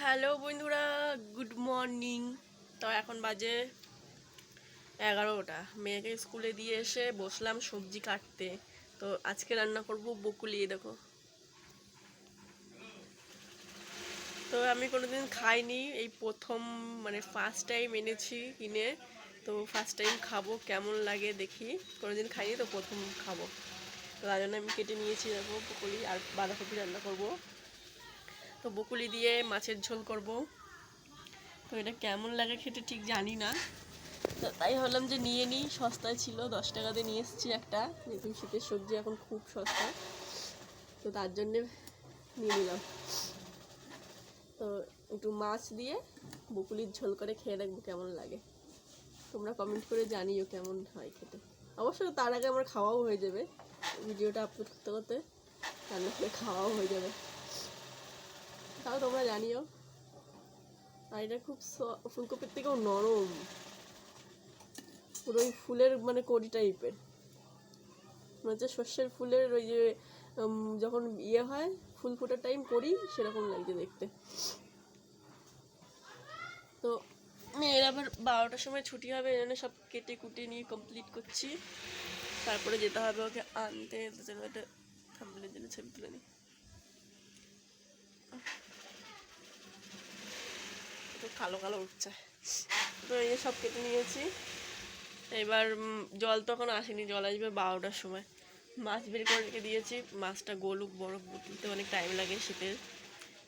Hello বন্ধুরা, good morning. তো এখন বাজে এগারোটা। মেয়েকে স্কুলে দিয়ে এসে বসলাম সবজি কাটতে। তো আজকে রান্না করব বকুলি দেখো। তো আমি কোনোদিন খাইনি, এই প্রথম মানে ফার্স্ট টাইম এনেছি কিনে। তো ফার্স্ট টাইম খাব, কেমন লাগে দেখি। কোনোদিন খাইনি, তো প্রথম খাব। তো তার জন্য আমি কেটে নিয়েছি, দেখো, বকুলি আর বাঁধাকপি রান্না করব। তো বকুলি দিয়ে মাছের ঝোল করব। তো এটা কেমন লাগে খেতে ঠিক জানি না। তো তাই ভাবলাম যে নিয়ে নিই, সস্তায় ছিল, দশ টাকাতে নিয়ে এসেছি একটা। যেহেতু শীতের সবজি এখন খুব সস্তা। তো তার জন্যে নিয়ে নিলাম। তো একটু মাছ দিয়ে বকুলির ঝোল করে খেয়ে দেখব কেমন লাগে। তোমরা কমেন্ট করে জানিও কেমন হয় খেতে। অবশ্য তার আগে আমার খাওয়াও হয়ে যাবে। ভিডিওটা আপলোড করতে করতে করে খাওয়াও হয়ে যাবে। তাও তোমরা জানিও। আর এটা খুব ফুলকপির থেকেও নরম। পুরো ওই ফুলের মানে কড়ি টাইপের মনে হচ্ছে সর্ষের ফুলের ওই যে যখন ইয়ে হয়, ফুল ফোটার টাইম করি, সেরকম লাগছে দেখতে। তো, মেয়ের আবার বারোটার সময় ছুটি হবে, এই জন্য সব কেটে কুটে নিয়ে কমপ্লিট করছি। তারপরে যেতে হবে ওকে আনতে চলো একটা থাম্বলের জন্য ছবি তুলে নিই। কালো কালো উঠছে। তো এই সব কেটে নিয়েছি। এবার জল তো এখন আসেনি, জল আসবে বারোটার সময়। মাছ বের করে রেখে দিয়েছি। মাছটা গোলুক বরফ তুলতে অনেক টাইম লাগে শীতের।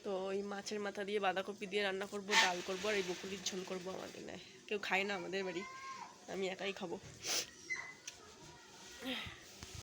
তো ওই মাছের মাথা দিয়ে বাঁধাকপি দিয়ে রান্না করব, ডাল করব আর এই বকুলির ঝোল করব আমাদের নেয় কেউ খায় না আমাদের বাড়ি। আমি একাই খাব।